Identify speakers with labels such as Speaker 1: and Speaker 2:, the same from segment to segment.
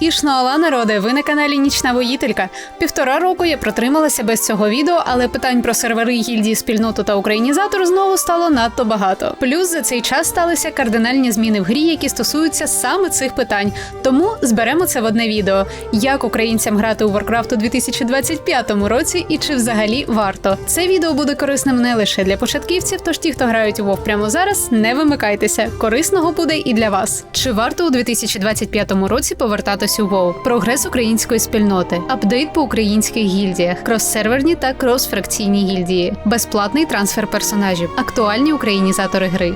Speaker 1: Ішноала народи, ви на каналі Нічна Воїтелька. Півтора року я протрималася без цього відео, але питань про сервери гільдії, спільноту та українізатор знову стало надто багато. Плюс за цей час сталися кардинальні зміни в грі, які стосуються саме цих питань. Тому зберемо це в одне відео: як українцям грати у Warcraft у 2025 році і чи взагалі варто. Це відео буде корисним не лише для початківців, тож ті, хто грають у WoW прямо зараз, не вимикайтеся. Корисного буде і для вас. Чи варто у 2025 році повертатись у WoW? Прогрес української спільноти, апдейт по українських гільдіях, крос-серверні та крос-фракційні гільдії, безплатний трансфер персонажів, актуальні українізатори гри.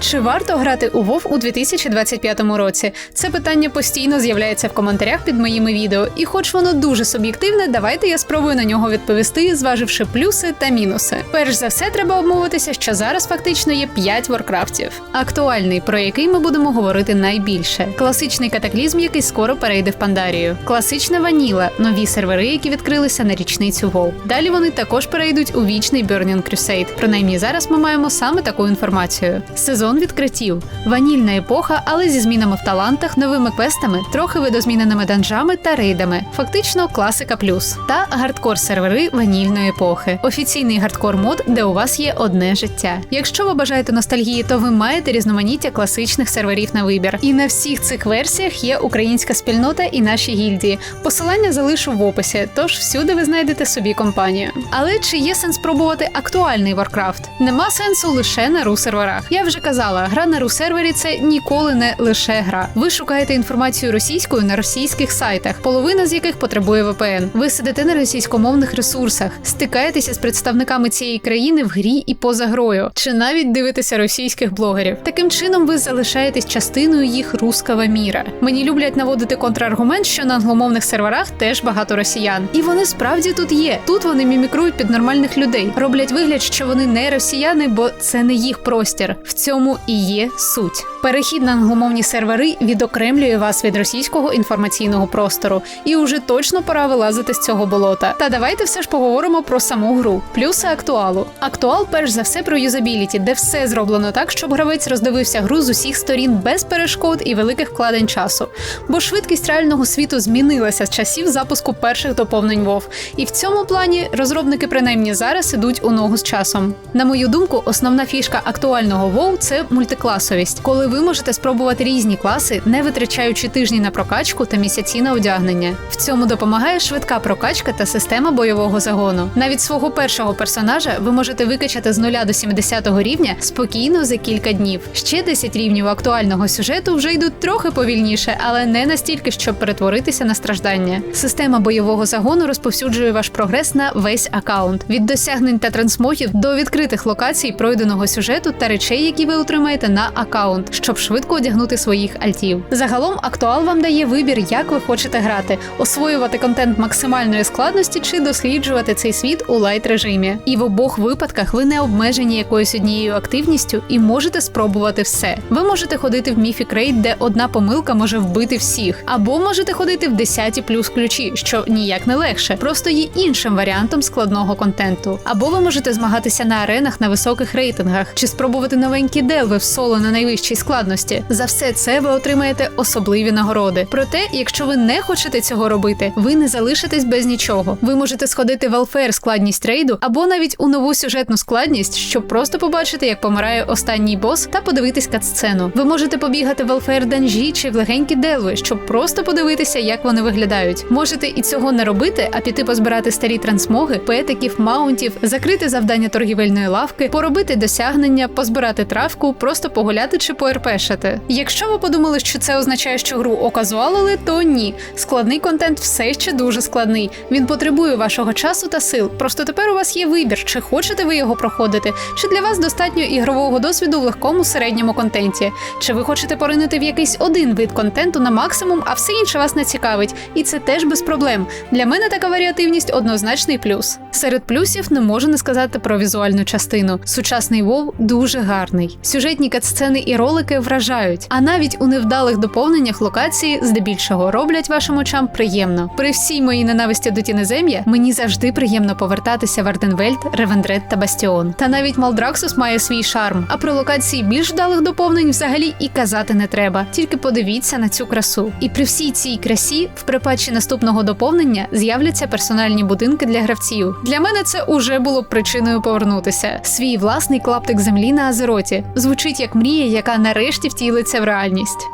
Speaker 1: Чи варто грати у WoW у 2025 році? Це питання постійно з'являється в коментарях під моїми відео, і хоч воно дуже суб'єктивне, давайте я спробую на нього відповісти, зваживши плюси та мінуси. Перш за все, треба обмовитися, що зараз фактично є 5 воркрафтів. Актуальний, про який ми будемо говорити найбільше. Класичний катаклізм, який скоро перейде в Пандарію. Класична ваніла, нові сервери, які відкрилися на річницю WoW. Далі вони також перейдуть у вічний Burning Crusade. Принаймні зараз ми маємо саме таку інформацію. Сезон відкриттів, ванільна епоха, але зі змінами в талантах, новими квестами, трохи видозміненими данжами та рейдами. Фактично класика плюс та гардкор сервери ванільної епохи. Офіційний гардкор мод, де у вас є одне життя. Якщо ви бажаєте ностальгії, то ви маєте різноманіття класичних серверів на вибір. І на всіх цих версіях є українська спільнота і наші гільдії. Посилання залишу в описі, тож всюди ви знайдете собі компанію. Але чи є сенс пробувати актуальний Warcraft? Нема сенсу лише на ру серверах. Я вже казала, гра на ру сервері це ніколи не лише гра. Ви шукаєте інформацію російською на російських сайтах, половина з яких потребує VPN. Ви сидите на російськомовних ресурсах, стикаєтеся з представниками цієї країни в грі і поза грою, чи навіть дивитеся російських блогерів. Таким чином ви залишаєтесь частиною їх руского міра. Мені люблять наводити контраргумент, що на англомовних серверах теж багато росіян, і вони справді тут є. Тут вони мімікрують під нормальних людей, роблять вигляд, що вони не росіяни, бо це не їх простір. В цьому і є суть. Перехід на англомовні сервери відокремлює вас від російського інформаційного простору, і уже точно пора вилазити з цього болота. Та давайте все ж поговоримо про саму гру. Плюси актуалу. Актуал, перш за все, про юзабіліті, де все зроблено так, щоб гравець роздивився гру з усіх сторін без перешкод і великих вкладень часу. Бо швидкість реального світу змінилася з часів запуску перших доповнень WoW. І в цьому плані розробники принаймні зараз ідуть у ногу з часом. На мою думку, основна фішка актуального WoW – це мультикласовість, коли ви можете спробувати різні класи, не витрачаючи тижні на прокачку та місяці на одягнення. В цьому допомагає швидка прокачка та система бойового загону. Навіть свого першого персонажа ви можете викачати з 0 до 70 рівня спокійно за кілька днів. Ще 10 рівнів актуального сюжету вже йдуть трохи повільніше, але не настільки, щоб перетворитися на страждання. Система бойового загону розповсюджує ваш прогрес на весь аккаунт від досягнень та трансмогів до відкритих локацій пройденого сюжету та речей, які ви отримаєте на аккаунт, щоб швидко одягнути своїх альтів. Загалом актуал вам дає вибір, як ви хочете грати, освоювати контент максимальної складності чи досліджувати цей світ у лайт режимі. І в обох випадках ви не обмежені якоюсь однією активністю і можете спробувати все. Ви можете ходити в Mythic Raid, де одна помилка може вбити всіх, або можете ходити в 10 плюс ключі, що ніяк не легше, просто є іншим варіантом складного контенту. Або ви можете змагатися на аренах на високих рейтингах, чи спробувати новенькі делви в соло на найвищій складності. За все це ви отримаєте особливі нагороди. Проте, якщо ви не хочете цього робити, ви не залишитесь без нічого. Ви можете сходити в Алфер складність рейду, або навіть у нову сюжетну складність, щоб просто побачити, як помирає останній бос, та подивитись катсцену. Ви можете побігати в Алфер данжі чи в легенькі делви, щоб просто подивитися, як вони виглядають. Можете і цього не робити, а піти позбирати старі трансмоги, петиків, маунтів, закрити завдання торгівельної лавки, поробити досягнення, позбирати травку, просто погуляти чи поерпешити. Якщо ви подумали, що це означає, що гру оказуалили, то ні. Складний контент все ще дуже складний. Він потребує вашого часу та сил. Просто тепер у вас є вибір, чи хочете ви його проходити, чи для вас достатньо ігрового досвіду в легкому середньому контенті. Чи ви хочете поринути в якийсь один вид контенту на максимум, а все інше вас не цікавить, і це теж без проблем. Для мене така варіативність однозначний плюс. Серед плюсів не можу не сказати про візуальну частину. Сучасний WoW дуже гарний. Сюжетні катсцени і ролики вражають, а навіть у невдалих доповненнях локації здебільшого роблять вашим очам приємно. При всій моїй ненависті до тінезем'я мені завжди приємно повертатися в Арденвельд, Ревендред та Бастіон. Та навіть Малдраксус має свій шарм. А про локації більш вдалих доповнень взагалі і казати не треба. Тільки подивіться на цю красу. І при всій цій красі в припадчі наступного доповнення з'являться персональні будинки для гравців. Для мене це уже було причиною повернутися. Свій власний клаптик землі на Азероті звучить як мрія, яка нарешті втілиться в реальність.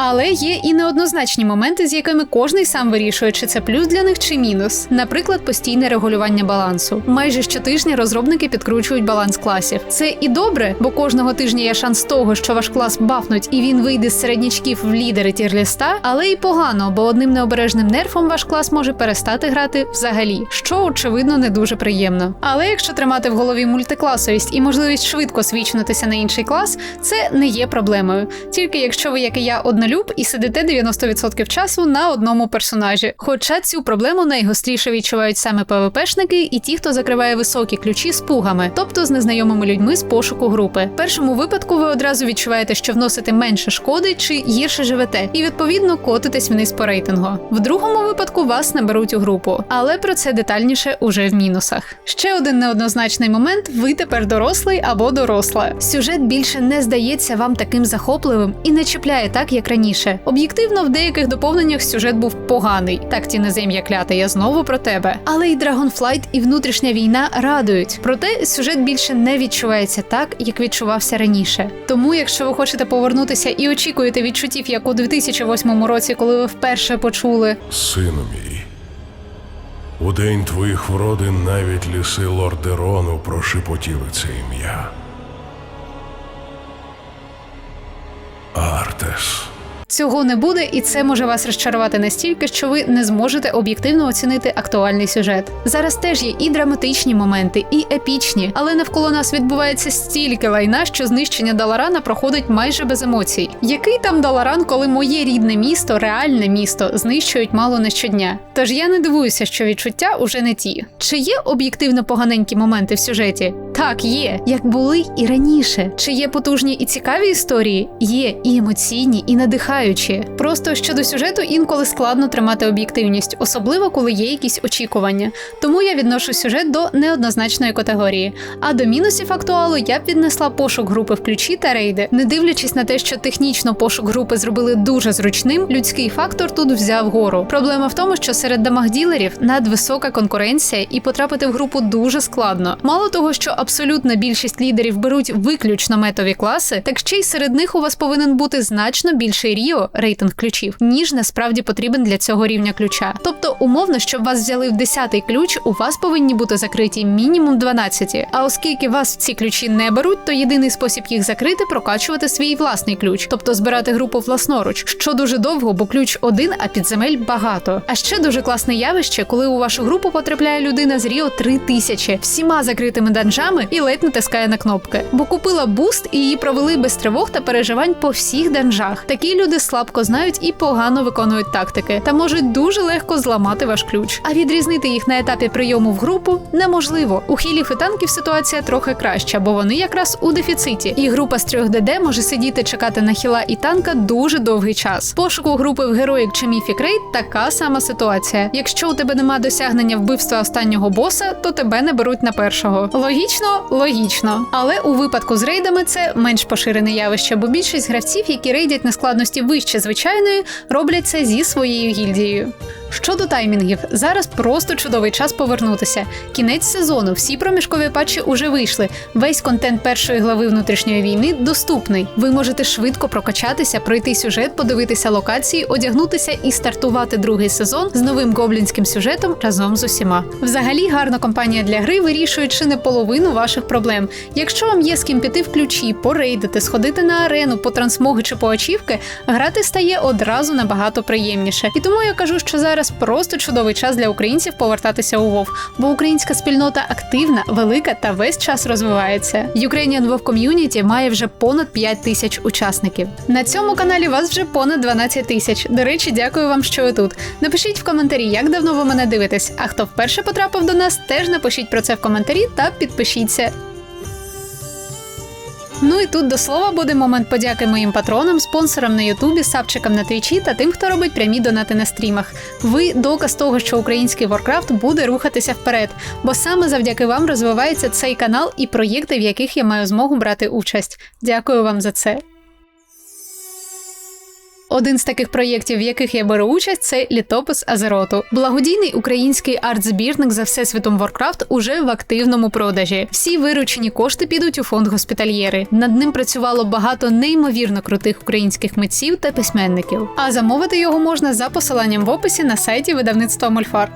Speaker 1: Але є і неоднозначні моменти, з якими кожний сам вирішує, чи це плюс для них, чи мінус. Наприклад, постійне регулювання балансу. Майже щотижня розробники підкручують баланс класів. Це і добре, бо кожного тижня є шанс того, що ваш клас бафнуть і він вийде з середнячків в лідери тірліста, але і погано, бо одним необережним нерфом ваш клас може перестати грати взагалі, що очевидно не дуже приємно. Але якщо тримати в голові мультикласовість і можливість швидко свічнутися на інший клас, це не є проблемою. Тільки якщо ви, як і я, однолюб і сидите 90% часу на одному персонажі. Хоча цю проблему найгостріше відчувають саме ПВПшники і ті, хто закриває високі ключі з пугами, тобто з незнайомими людьми з пошуку групи. В першому випадку ви одразу відчуваєте, що вносите менше шкоди чи гірше живете, і відповідно котитесь вниз по рейтингу. В другому випадку вас наберуть у групу, але про це детальніше уже в мінусах. Ще один неоднозначний момент: ви тепер дорослий або доросла. Сюжет більше не здається вам таким захопливим і не чіпляє так, як раніше. Об'єктивно, в деяких доповненнях сюжет був поганий. Так тінезем'я клята, я знову про тебе. Але і Dragonflight, і внутрішня війна радують. Проте сюжет більше не відчувається так, як відчувався раніше. Тому, якщо ви хочете повернутися і очікуєте відчуттів, як у 2008 році, коли ви вперше почули
Speaker 2: Сину мій, у день твоїх вродин навіть ліси Лордерону прошепотіли це ім'я. Артес.
Speaker 1: Цього не буде, і це може вас розчарувати настільки, що ви не зможете об'єктивно оцінити актуальний сюжет. Зараз теж є і драматичні моменти, і епічні, але навколо нас відбувається стільки лайна, що знищення Даларана проходить майже без емоцій. Який там Даларан, коли моє рідне місто, реальне місто, знищують мало не щодня? Тож я не дивуюся, що відчуття уже не ті. Чи є об'єктивно поганенькі моменти в сюжеті? Так, є, як були і раніше. Чи є потужні і цікаві історії? Є і емоційні, і надихаючі. Просто щодо сюжету інколи складно тримати об'єктивність, особливо коли є якісь очікування. Тому я відношу сюжет до неоднозначної категорії. А до мінусів актуалу я б віднесла пошук групи в ключі та рейди. Не дивлячись на те, що технічно пошук групи зробили дуже зручним, людський фактор тут взяв гору. Проблема в тому, що серед дамаг-ділерів надвисока конкуренція, і потрапити в групу дуже складно. Мало того, що абсолютна більшість лідерів беруть виключно метові класи, так ще й серед них у вас повинен бути значно більший ріо рейтинг ключів, ніж насправді потрібен для цього рівня ключа. Тобто, умовно, щоб вас взяли в 10-й ключ, у вас повинні бути закриті мінімум 12. А оскільки вас ці ключі не беруть, то єдиний спосіб їх закрити прокачувати свій власний ключ, тобто збирати групу власноруч, що дуже довго, бо ключ один, а підземель багато. А ще дуже класне явище, коли у вашу групу потрапляє людина з Ріо 3000, всіма закритими данжами і ледь натискає на кнопки, бо купила буст і її провели без тривог та переживань по всіх данжах. Такі люди слабко знають і погано виконують тактики, та можуть дуже легко зламати ваш ключ. А відрізнити їх на етапі прийому в групу неможливо. У хілів і танків ситуація трохи краща, бо вони якраз у дефіциті. І група з 3 ДД може сидіти чекати на хіла і танка дуже довгий час. Пошуку групи в героїк чи міфік рейд така сама ситуація. Якщо у тебе нема досягнення вбивства останнього боса, то тебе не беруть на першого. Логічно, логічно. Але у випадку з рейдами це менш поширене явище, бо більшість гравців, які рейдять на складності вище звичайної, роблять це зі своєю гільдією. Щодо таймінгів, зараз просто чудовий час повернутися. Кінець сезону, всі проміжкові патчі уже вийшли. Весь контент першої глави внутрішньої війни доступний. Ви можете швидко прокачатися, пройти сюжет, подивитися локації, одягнутися і стартувати другий сезон з новим гоблінським сюжетом разом з усіма. Взагалі, гарна компанія для гри вирішує чи не половину ваших проблем. Якщо вам є з ким піти в ключі, порейдити, сходити на арену, по трансмоги чи по очівки, грати стає одразу набагато приємніше. І тому я кажу, що зараз просто чудовий час для українців повертатися у Вов, бо українська спільнота активна, велика та весь час розвивається. Ukrainian WoW Community має вже понад 5 тисяч учасників. На цьому каналі вас вже понад 12 тисяч. До речі, дякую вам, що ви тут. Напишіть в коментарі, як давно ви мене дивитесь. А хто вперше потрапив до нас, теж напишіть про це в коментарі та підпишіться. Ну і тут до слова буде момент подяки моїм патронам, спонсорам на Ютубі, сапчикам на Твічі та тим, хто робить прямі донати на стрімах. Ви доказ того, що український Warcraft буде рухатися вперед, бо саме завдяки вам розвивається цей канал і проєкти, в яких я маю змогу брати участь. Дякую вам за це. Один з таких проєктів, в яких я беру участь, це літопис Азероту. Благодійний український арт-збірник за всесвітом Warcraft уже в активному продажі. Всі виручені кошти підуть у фонд госпітальєри. Над ним працювало багато неймовірно крутих українських митців та письменників. А замовити його можна за посиланням в описі на сайті видавництва Мольфар.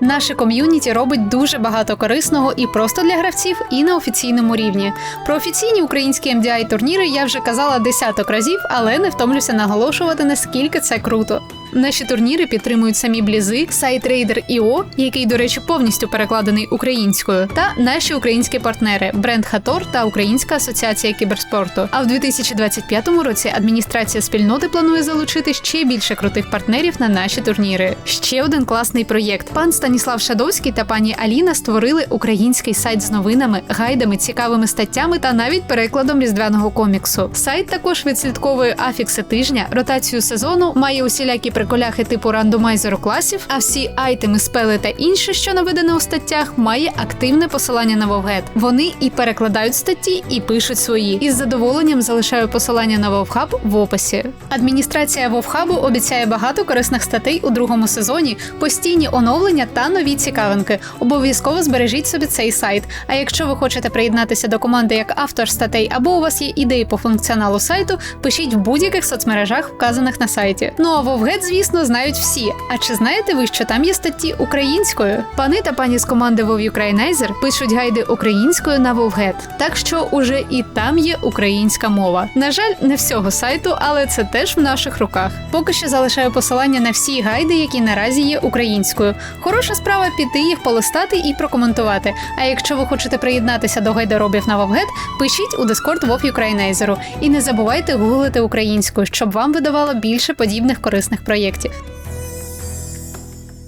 Speaker 1: Наше ком'юніті робить дуже багато корисного і просто для гравців, і на офіційному рівні. Про офіційні українські MDI турніри я вже казала десяток разів, але не втомлюся наголошувати, наскільки це круто. Наші турніри підтримують самі блізи, сайт Raider.io, який, до речі, повністю перекладений українською, та наші українські партнери бренд Хатор та Українська асоціація кіберспорту. А в 2025 році адміністрація спільноти планує залучити ще більше крутих партнерів на наші турніри. Ще один класний проєкт. Пан Станіслав Шадовський та пані Аліна створили український сайт з новинами, гайдами, цікавими статтями та навіть перекладом різдвяного коміксу. Сайт також відслідковує афікси тижня, ротацію сезону, має усілякі приколяхи типу рандомайзеру класів, а всі айтеми, спели та інше, що наведено у статтях, має активне посилання на Вовгет. Вони і перекладають статті, і пишуть свої. Із задоволенням залишаю посилання на Вовхаб в описі. Адміністрація Вовхабу обіцяє багато корисних статей у другому сезоні, постійні оновлення та нові цікавинки. Обов'язково збережіть собі цей сайт. А якщо ви хочете приєднатися до команди як автор статей, або у вас є ідеї по функціоналу сайту, пишіть в будь-яких соцмережах, вказаних на сайті. Ну а Вовгет, звісно, знають всі. А чи знаєте ви, що там є статті українською? Пани та пані з команди Вов Ukrainizer пишуть гайди українською на Вовгет. Так що уже і там є українська мова. На жаль, не всього сайту, але це теж в наших руках. Поки що залишаю посилання на всі гайди, які наразі є українською. Хороша справа піти їх полистати і прокоментувати. А якщо ви хочете приєднатися до гайдеробів на Вовгет, пишіть у Discord Вов Ukrainizer. І не забувайте гуглити українською, щоб вам видавало більше подібних корисних проєктів проєкті.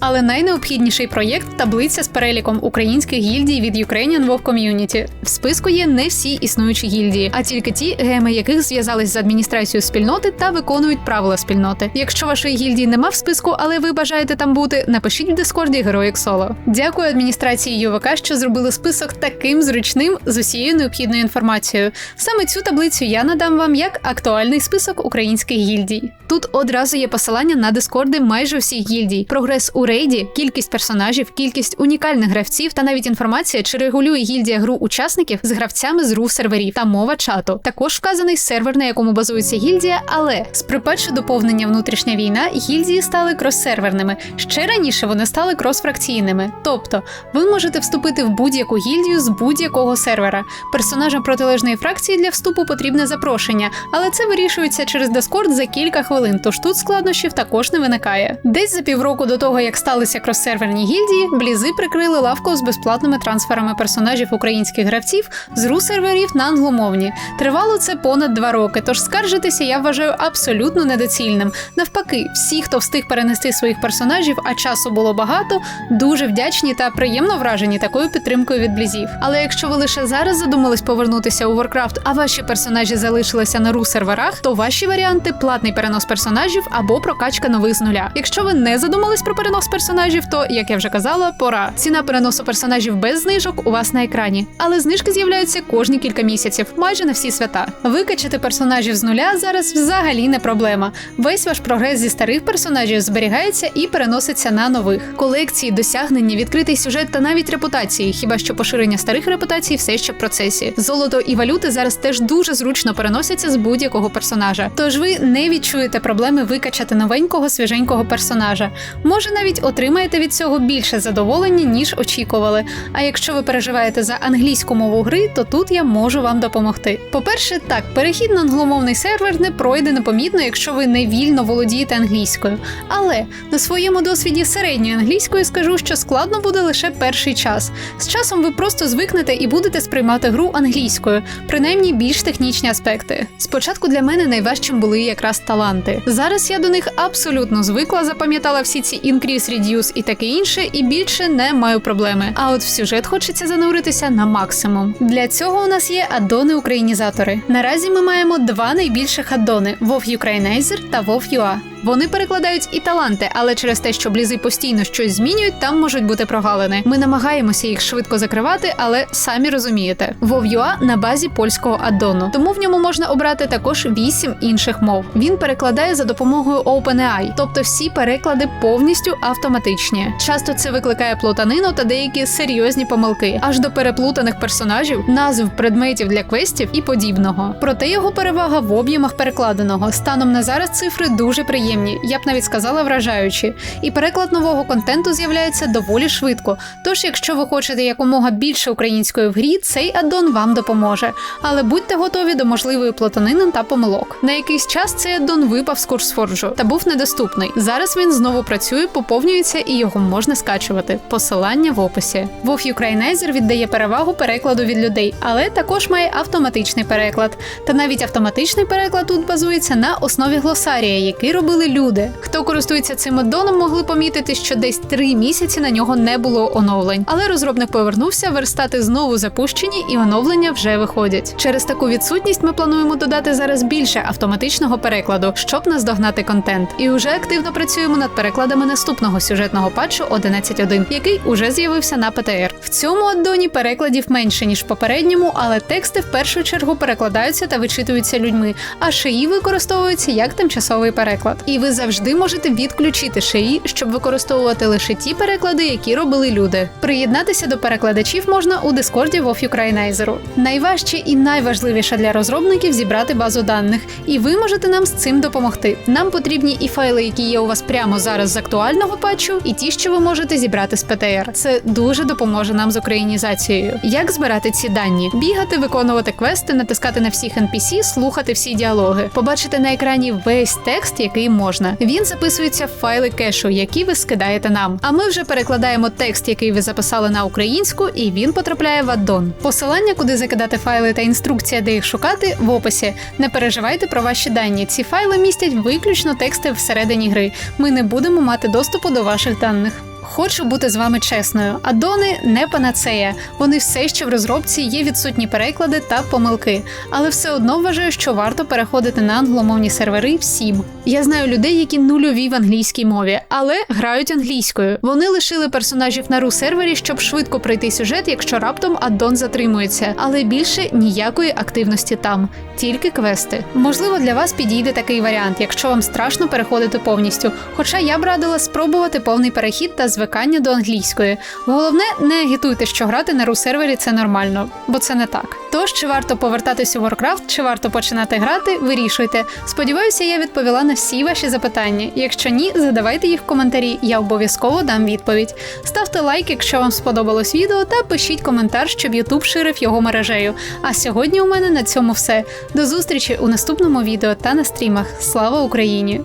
Speaker 1: Але найнеобхідніший проєкт таблиця з переліком українських гільдій від Ukrainian WoW Community. В списку є не всі існуючі гільдії, а тільки ті, геми яких зв'язались з адміністрацією спільноти та виконують правила спільноти. Якщо вашої гільдії нема в списку, але ви бажаєте там бути, напишіть в Дискорді Героїк Соло. Дякую адміністрації ЮВК, що зробили список таким зручним з усією необхідною інформацією. Саме цю таблицю я надам вам як актуальний список українських гільдій. Тут одразу є посилання на дискорди майже всіх гільдій, прогрес у рейді, кількість персонажів, кількість унікальних гравців та навіть інформація, чи регулює гільдія гру учасників з гравцями з ру серверів та мова чату. Також вказаний сервер, на якому базується гільдія, але з припадши доповнення внутрішня війна, гільдії стали крос-серверними. Ще раніше вони стали крос-фракційними. Тобто ви можете вступити в будь-яку гільдію з будь-якого сервера. Персонажам протилежної фракції для вступу потрібне запрошення, але це вирішується через Discord за кілька хвилин, тож тут складнощів також не виникає. Десь за півроку до того, як сталися крос-серверні гільдії, блізи прикрили лавку з безплатними трансферами персонажів українських гравців з ру серверів на англомовні. Тривало це понад два роки, тож скаржитися я вважаю абсолютно недоцільним. Навпаки, всі, хто встиг перенести своїх персонажів, а часу було багато, дуже вдячні та приємно вражені такою підтримкою від блізів. Але якщо ви лише зараз задумались повернутися у Warcraft, а ваші персонажі залишилися на ру серверах, то ваші варіанти платний перенос персонажів або прокачка нових з нуля. Якщо ви не задумались про перенос персонажів, то як я вже казала, пора. Ціна переносу персонажів без знижок у вас на екрані, але знижки з'являються кожні кілька місяців, майже на всі свята. Викачати персонажів з нуля зараз взагалі не проблема. Весь ваш прогрес зі старих персонажів зберігається і переноситься на нових. Колекції, досягнення, відкритий сюжет та навіть репутації. Хіба що поширення старих репутацій все ще в процесі. Золото і валюти зараз теж дуже зручно переносяться з будь-якого персонажа. Тож ви не відчуєте проблеми викачати новенького свіженького персонажа. Може, навіть отримаєте від цього більше задоволення, ніж очікували. А якщо ви переживаєте за англійську мову гри, то тут я можу вам допомогти. По-перше, так, перехід на англомовний сервер не пройде непомітно, якщо ви не вільно володієте англійською. Але на своєму досвіді середньої англійської скажу, що складно буде лише перший час. З часом ви просто звикнете і будете сприймати гру англійською, принаймні більш технічні аспекти. Спочатку для мене найважчим були якраз таланти. Зараз я до них абсолютно звикла, запам'ятала всі ці increase Space Reduce і таке інше, і більше не маю проблеми. А от в сюжет хочеться зануритися на максимум. Для цього у нас є аддони-українізатори. Наразі ми маємо два найбільших аддони: WoW Ukrainizer та WoW UA. Вони перекладають і таланти, але через те, що блізи постійно щось змінюють, там можуть бути прогалини. Ми намагаємося їх швидко закривати, але самі розумієте, WoW.ua на базі польського аддону, тому в ньому можна обрати також вісім інших мов. Він перекладає за допомогою OpenAI, тобто всі переклади повністю автоматичні. Часто це викликає плутанину та деякі серйозні помилки, аж до переплутаних персонажів, назв предметів для квестів і подібного. Проте його перевага в об'ємах перекладеного. Станом на зараз цифри дуже приємні, я б навіть сказала вражаючі. І переклад нового контенту з'являється доволі швидко. Тож, якщо ви хочете якомога більше української в грі, цей аддон вам допоможе. Але будьте готові до можливої плутанини та помилок. На якийсь час цей аддон випав з курсфорджу та був недоступний. Зараз він знову працює, поповнюється і його можна скачувати. Посилання в описі. WoW Ukrainizer віддає перевагу перекладу від людей, але також має автоматичний переклад. Та навіть автоматичний переклад тут базується на основі глосарія, який робили люди. Хто користується цим аддоном, могли помітити, що десь три місяці на нього не було оновлень. Але розробник повернувся, верстати знову запущені, і оновлення вже виходять. Через таку відсутність ми плануємо додати зараз більше автоматичного перекладу, щоб наздогнати контент. І вже активно працюємо над перекладами наступного сюжетного патчу 11.1, який уже з'явився на ПТР. В цьому аддоні перекладів менше ніж в попередньому, але тексти в першу чергу перекладаються та вичитуються людьми, а шиї використовуються як тимчасовий переклад. І ви завжди можете відключити шиї, щоб використовувати лише ті переклади, які робили люди. Приєднатися до перекладачів можна у Дискорді WoW Ukrainizer. Найважче і найважливіше для розробників зібрати базу даних, і ви можете нам з цим допомогти. Нам потрібні і файли, які є у вас прямо зараз з актуального патчу, і ті, що ви можете зібрати з ПТР. Це дуже допоможе нам з українізацією. Як збирати ці дані? Бігати, виконувати квести, натискати на всіх NPC, слухати всі діалоги, побачити на екрані весь текст, який можна. Він записується в файли кешу, які ви скидаєте нам. А ми вже перекладаємо текст, який ви записали на українську, і він потрапляє в аддон. Посилання, куди закидати файли та інструкція, де їх шукати, в описі. Не переживайте про ваші дані. Ці файли містять виключно тексти всередині гри. Ми не будемо мати доступу до ваших даних. Хочу бути з вами чесною. Адони не панацея. Вони все ще в розробці є відсутні переклади та помилки. Але все одно вважаю, що варто переходити на англомовні сервери всім. Я знаю людей, які нульові в англійській мові, але грають англійською. Вони лишили персонажів на ру сервері, щоб швидко пройти сюжет, якщо раптом аддон затримується. Але більше ніякої активності там, тільки квести. Можливо, для вас підійде такий варіант, якщо вам страшно переходити повністю. Хоча я б радила спробувати повний перехід та звикання до англійської. Головне, не агітуйте, що грати на ру сервері це нормально, бо це не так. Тож чи варто повертатись у Warcraft, чи варто починати грати, вирішуйте. Сподіваюся, я відповіла на всі ваші запитання. Якщо ні, задавайте їх в коментарі, я обов'язково дам відповідь. Ставте лайк, якщо вам сподобалось відео, та пишіть коментар, щоб YouTube ширив його мережею. А сьогодні у мене на цьому все. До зустрічі у наступному відео та на стрімах. Слава Україні!